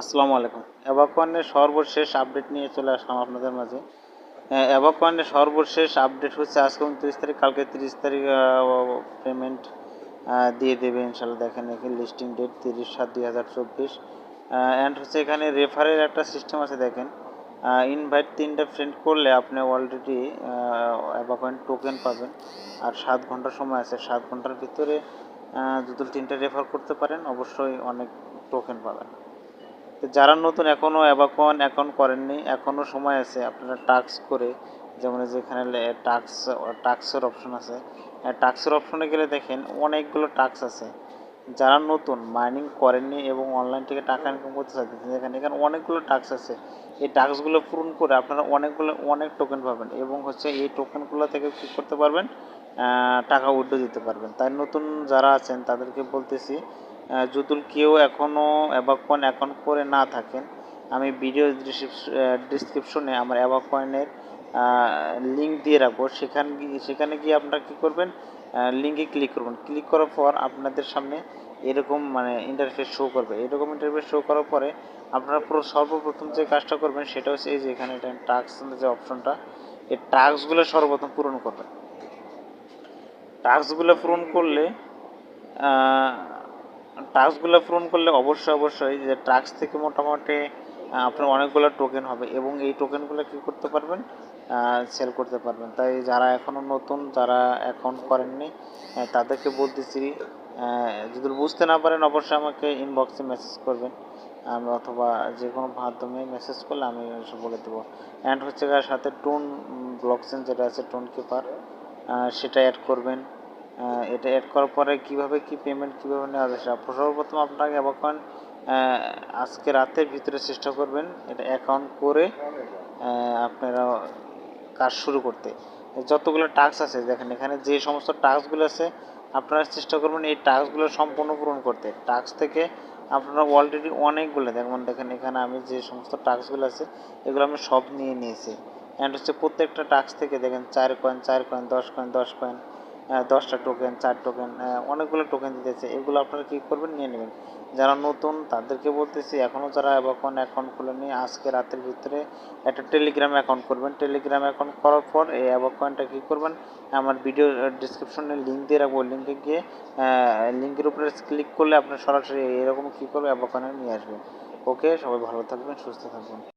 আসসালামু আলাইকুম। অ্যাবাকনের সর্বশেষ আপডেট নিয়ে চলে আসলাম আপনাদের মাঝে। অ্যাবাকনের সর্বশেষ আপডেট হচ্ছে আজকে উনত্রিশ তারিখ, কালকে তিরিশ তারিখ পেমেন্ট দিয়ে দেবে ইনশাল্লাহ দেখেন এখানে লিস্টিং ডেট তিরিশ সাত দুই হাজার চব্বিশ। অ্যান্ড হচ্ছে এখানে রেফারের একটা সিস্টেম আছে, দেখেন। ইনভাইট তিনটা ফ্রেন্ড করলে আপনি অলরেডি অ্যাবাকয়েন টোকেন পাবেন। আর সাত ঘণ্টার সময় আছে। সাত ঘণ্টার ভিতরে যদি তিনটা রেফার করতে পারেন, অবশ্যই অনেক টোকেন পাবেন। যারা নতুন এখনও অ্যাবাকন অ্যাকাউন্ট করেননি এখনও সময় আছে আপনারা টাক্স করে, যেমন যেখানে টাক্স টাক্সের অপশন আছে। টাক্সের অপশনে গেলে দেখেন অনেকগুলো টাক্স আছে। যারা নতুন মাইনিং করেননি এবং অনলাইন থেকে টাকা ইনকাম করতে চাইছেন এখানে এখানে অনেকগুলো টাক্স আছে। এই টাক্সগুলো পূরণ করে আপনারা অনেকগুলো, অনেক টোকেন পাবেন এবং হচ্ছে এই টোকেনগুলো থেকে কী করতে পারবেন? টাকা উইড্রো দিতে পারবেন। তাই নতুন যারা আছেন তাদেরকে বলতেছি যদি কেউ এখনও অ্যাবাকয়েন অ্যাকাউন্ট করে না থাকেন, আমি ভিডিও ডিসক্রিপশনে আমার অ্যাবাকয়েনের লিঙ্ক দিয়ে রাখব। সেখান সেখানে গিয়ে আপনারা কী করবেন লিঙ্কে ক্লিক করবেন। ক্লিক করার পর আপনাদের সামনে এরকম মানে ইন্টারফেস শো করবে। এরকম ইন্টারফেস শো করার পরে আপনারা পুরো সর্বপ্রথম যে কাজটা করবেন, সেটা হচ্ছে এই যে এখানে এটা টাস্ক যে অপশনটা এই টাস্কগুলো সর্বপ্রথম পূরণ করবেন। টাস্কগুলো পূরণ করলে টাস্কগুলো পূরণ করলে অবশ্যই অবশ্যই যে টাস্ক থেকে মোটামুটি আপনার অনেকগুলো টোকেন হবে এবং এই টোকেনগুলো কী করতে পারবেন? সেল করতে পারবেন। তাই যারা এখনও নতুন, যারা অ্যাকাউন্ট করেননি তাদেরকে বলতেছি যদি বুঝতে না পারেন, অবশ্যই আমাকে ইনবক্সে মেসেজ করবেন। আমি অথবা যে কোনো মাধ্যমে মেসেজ করলে আমি সব বলে দেবো। অ্যান্ড হচ্ছে সাথে টোন ব্লকচেন যেটা আছে, টোন কিপার সেটা অ্যাড করবেন। এটা অ্যাড করার পরে কীভাবে, কী পেমেন্ট কীভাবে নেওয়া যায় সেটা সর্বপ্রথম আপনাকে অ্যাকাউন্ট আজকে রাতের ভিতরে চেষ্টা করবেন এটা অ্যাকাউন্ট করে আপনারা কাজ শুরু করতে। যতগুলো টাস্ক আছে, দেখেন এখানে যে সমস্ত টাস্কগুলো আছে, আপনারা চেষ্টা করবেন এই টাস্কগুলো সম্পূর্ণ পূরণ করতে। টাস্ক থেকে আপনারা অলরেডি অনেকগুলো দেখুন দেখেন এখানে আমি যে সমস্ত টাস্কগুলো আছে, এগুলো আমি সব নিয়ে নিয়েছি। অ্যান্ড হচ্ছে প্রত্যেকটা টাস্ক থেকে দেখেন চার কয়েন চার কয়েন দশ কয়েন দশ কয়েন দশটা টোকেন চার টোকেন অনেকগুলো টোকেন দিতেছে। এগুলো আপনারা কী করবেন? নিয়ে নেবেন। যারা নতুন, তাদেরকে বলতেছি এখনও যারা অ্যাবাকন অ্যাকাউন্ট খুলেনি আজকে রাতের ভিতরে একটা টেলিগ্রাম অ্যাকাউন্ট করবেন। টেলিগ্রাম অ্যাকাউন্ট করার পর এই অ্যাবাকয়েনটা কী করবেন? আমার ভিডিও ডিসক্রিপশনে লিঙ্ক দিয়ে রাখব। লিঙ্কে গিয়ে লিঙ্কের উপরে ক্লিক করলে আপনার সরাসরি এরকম কী করবে? অ্যাবাকয়েনে নিয়ে আসবেন। ওকে সবাই ভালো থাকবেন, সুস্থ থাকবেন।